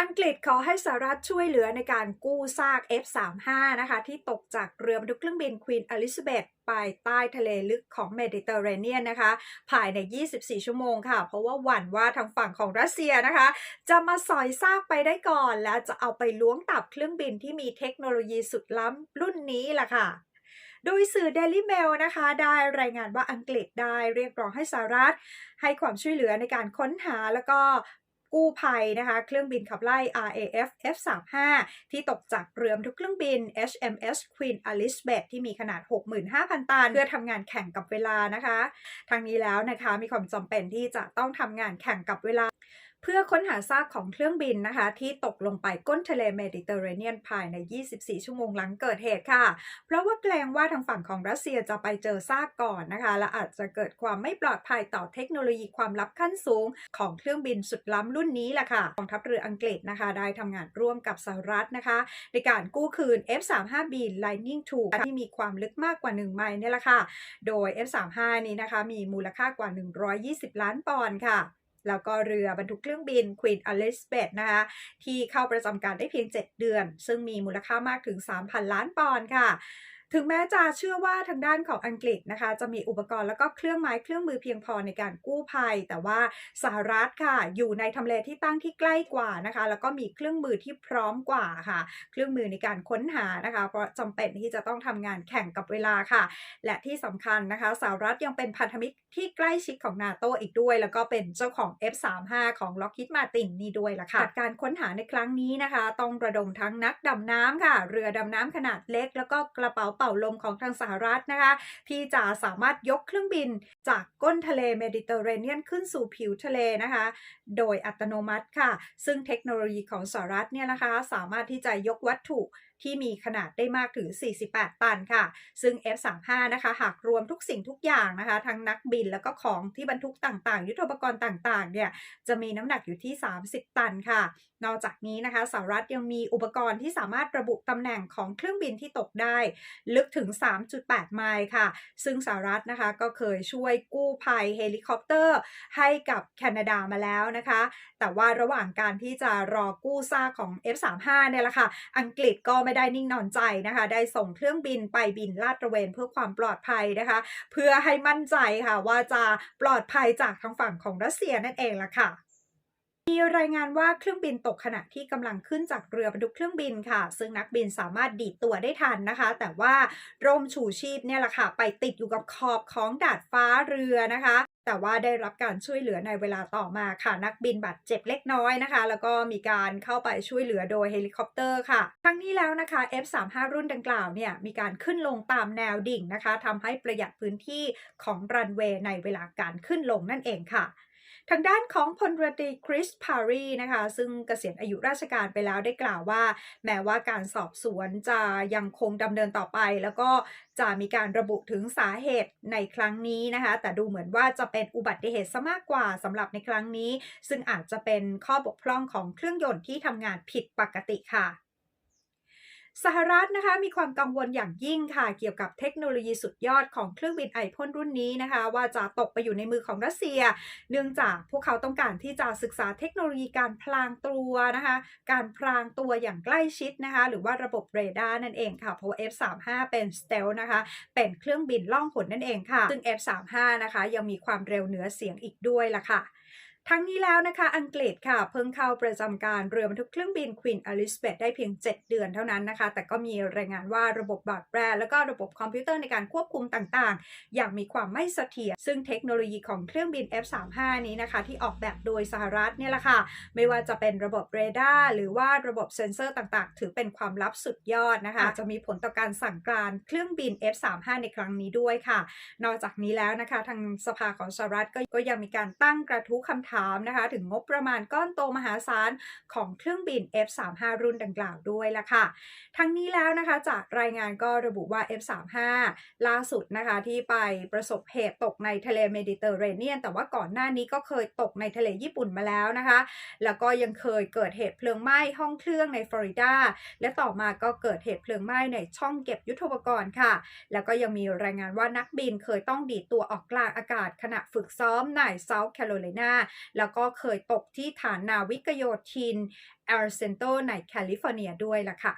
อังกฤษขอให้สหรัฐช่วยเหลือในการกู้ซาก F-35 นะคะ ที่ตกจากเรือบรรทุกเครื่องบิน Queen Elizabeth ไปใต้ทะเลลึกของเมดิเตอร์เรเนียนนะคะ ภายใน 24 ชั่วโมงค่ะ เพราะว่าหวั่นว่าทางฝั่งของรัสเซียนะคะ จะมาสอยซากไปได้ก่อน และจะเอาไปล้วงตับเครื่องบินที่มีเทคโนโลยีสุดล้ำรุ่นนี้ล่ะค่ะโดยสื่อ Daily Mail นะคะ ได้รายงานว่าอังกฤษได้เรียกร้องให้สหรัฐ ให้ความช่วยเหลือในการค้นหาแล้วก็ กู้ภัยนะคะ เครื่องบินขับไล่ RAF F35 ที่ตกจากเรือทุกเครื่องบิน HMS Queen Elizabeth ที่มีขนาด 65,000 ตัน เพื่อทำงานแข่งกับเวลานะคะ ทางนี้แล้วนะคะมีความจำเป็นที่จะต้องทำงานแข่งกับเวลา เพื่อค้นหาซากของเครื่องบินนะคะ ที่ตกลงไปก้นทะเลเมดิเตอร์เรเนียนภายใน 24 ชั่วโมงหลังเกิดเหตุค่ะ เพราะว่าเกรงว่าทางฝั่งของรัสเซียจะไปเจอซากก่อนนะคะ และอาจจะเกิดความไม่ปลอดภัยต่อเทคโนโลยีความลับขั้นสูง ของเครื่องบินสุดล้ำรุ่นนี้แหละค่ะกองทัพเรืออังกฤษนะคะ ได้ทำงานร่วมกับสหรัฐนะคะ ในการกู้คืน F35B Lightning II ที่มีความลึกมากกว่า 1 ไมล์นี่แหละค่ะ โดย F35 นี้นะคะมีมูลค่ากว่า 120 ล้านปอนด์ค่ะ แล้วก็เรือบรรทุกเครื่องบิน Queen Elizabeth นะคะที่เข้าประจำการได้เพียง 7 เดือน ซึ่งมีมูลค่ามากถึง 3,000 ล้านปอนด์ค่ะ ถึงแม้จะเชื่อว่าทางด้านของอังกฤษนะคะ จะมีอุปกรณ์แล้วก็เครื่องไม้เครื่องมือเพียงพอในการกู้ภัย แต่ว่าสหรัฐค่ะ อยู่ในทำเลที่ตั้งที่ใกล้กว่านะคะ แล้วก็มีเครื่องมือที่พร้อมกว่าค่ะ เครื่องมือในการค้นหานะคะ เพราะจำเป็นที่จะต้องทำงานแข่งกับเวลาค่ะ และที่สำคัญนะคะสหรัฐยังเป็นพันธมิตรที่ใกล้ชิดของนาโตอีกด้วย แล้วก็เป็นเจ้าของ F35 ของ Lockheed Martin นี่ด้วยล่ะค่ะ การค้นหาในครั้งนี้นะคะ ต้องระดมทั้งนักดำน้ำค่ะ เรือดำน้ำขนาดเล็ก แล้วก็กระเป๋าเป่าลมของทางสหรัฐนะคะ ที่จะสามารถยกเครื่องบินจากก้นทะเลเมดิเตอร์เรเนียนขึ้นสู่ผิวทะเลนะคะ โดยอัตโนมัติค่ะ ซึ่งเทคโนโลยีของสหรัฐเนี่ยนะคะ สามารถที่จะยกวัตถุที่มีขนาดได้มากถึง 48 ตันค่ะ ซึ่ง F35 นะคะ หากรวมทุกสิ่งทุกอย่างนะคะ ทั้งนักบินแล้วก็ของที่บรรทุกต่างๆ ยุทโธปกรณ์ต่างๆ เนี่ย จะมีน้ำหนักอยู่ที่ 30 ตันค่ะ นอกจากนี้นะคะสหรัฐยังมีอุปกรณ์ที่สามารถระบุตำแหน่งของเครื่องบินที่ตกได้ลึกถึง 3.8 ไมล์ค่ะ ซึ่งสหรัฐนะคะก็เคยช่วยกู้ภัยเฮลิคอปเตอร์ ให้กับแคนาดามาแล้วนะคะ แต่ว่าระหว่างการที่จะรอกู้ซากของ F35 เนี่ยแหละค่ะ อังกฤษก็ไม่ได้นิ่งนอนใจนะคะ ได้ส่งเครื่องบินไปบินลาดตระเวนเพื่อความปลอดภัยนะคะ เพื่อให้มั่นใจค่ะว่าจะปลอดภัยจากทางฝั่งของรัสเซียนั่นเองละค่ะ มีรายงานว่าเครื่องบินตกขณะที่กำลังขึ้นจากเรือบรรทุกเครื่องบินค่ะ ซึ่งนักบินสามารถดีดตัวได้ทันนะคะ แต่ว่าร่มชูชีพเนี่ยแหละค่ะ ไปติดอยู่กับขอบของดาดฟ้าเรือนะคะ แต่ว่าได้รับการช่วยเหลือในเวลาต่อมาค่ะ นักบินบาดเจ็บเล็กน้อยนะคะ แล้วก็มีการเข้าไปช่วยเหลือโดยเฮลิคอปเตอร์ค่ะทั้งนี้แล้วนะคะ F35 รุ่นดังกล่าวเนี่ยมีการขึ้นลงตามแนวดิ่งนะคะทำให้ประหยัดพื้นที่ของรันเวย์ในเวลาการขึ้นลงนั่นเองค่ะ ทางด้านของพลเรือตรีคริสพารีนะคะ ซึ่งเกษียณอายุราชการไปแล้วได้กล่าวว่า แม้ว่าการสอบสวนจะยังคงดำเนินต่อไป แล้วก็จะมีการระบุถึงสาเหตุในครั้งนี้นะคะ แต่ดูเหมือนว่าจะเป็นอุบัติเหตุซะมากกว่าสำหรับในครั้งนี้ ซึ่งอาจจะเป็นข้อบกพร่องของเครื่องยนต์ที่ทำงานผิดปกติค่ะ สหรัฐนะคะมีความกังวลอย่างยิ่งค่ะ เกี่ยวกับเทคโนโลยีสุดยอดของเครื่องบินไอพ่นรุ่นนี้นะคะ ว่าจะตกไปอยู่ในมือของรัสเซีย เนื่องจากพวกเขาต้องการที่จะศึกษาเทคโนโลยีการพลางตัวนะคะ การพลางตัวอย่างใกล้ชิดนะคะ หรือว่าระบบเรดาร์นั่นเองค่ะเพราะ F35 เป็นสเตลนะคะ เป็นเครื่องบินล่องหนนั่นเองค่ะ ซึ่ง F35 นะคะยังมีความเร็วเหนือเสียงอีกด้วยล่ะค่ะ ทั้งนี้แล้วนะคะอังกฤษค่ะ เพิ่งเข้าประจำการเรือบรรทุกเครื่องบิน Queen Elizabeth ได้เพียง 7 เดือนเท่านั้นนะคะ แต่ก็มีรายงานว่าระบบบาดแปรแล้วก็ระบบคอมพิวเตอร์ในการควบคุมต่างๆ อย่างมีความไม่เสถียรซึ่งเทคโนโลยีของเครื่องบิน F35 นี้นะคะ ที่ออกแบบโดยสหรัฐเนี่ยแหละค่ะ ไม่ว่าจะเป็นระบบเรดาร์หรือว่าระบบเซ็นเซอร์ต่างๆ ถือเป็นความลับสุดยอดนะคะจะมีผลต่อการสั่งการเครื่องบิน F35 ในครั้งนี้ด้วยค่ะ นอกจากนี้แล้วนะคะ ทางสภาของสหรัฐก็ก็ยังมีการตั้งกระทู้คำถามนะคะถึงงบประมาณก้อนโตมหาศาลของเครื่องบิน F35 รุ่นดังกล่าวด้วยละค่ะ ทั้งนี้แล้วนะคะจากรายงานก็ระบุว่า F35 ล่าสุดนะคะที่ไปประสบเหตุตกในทะเลเมดิเตอร์เรเนียน แต่ว่าก่อนหน้านี้ก็เคยตกในทะเลญี่ปุ่นมาแล้วนะคะ แล้วก็ยังเคยเกิดเหตุเพลิงไหม้ห้องเครื่องในฟลอริดา และต่อมาก็เกิดเหตุเพลิงไหม้ในช่องเก็บยุทโธปกรณ์ค่ะ แล้วก็ยังมีรายงานว่านักบินเคยต้องดีดตัวออกกลางอากาศขณะฝึกซ้อมในเซาท์แคโรไลนาแล้วก็เคยตกที่ฐานนาวิกโยธินเอลเซนโตในแคลิฟอร์เนียด้วยล่ะค่ะ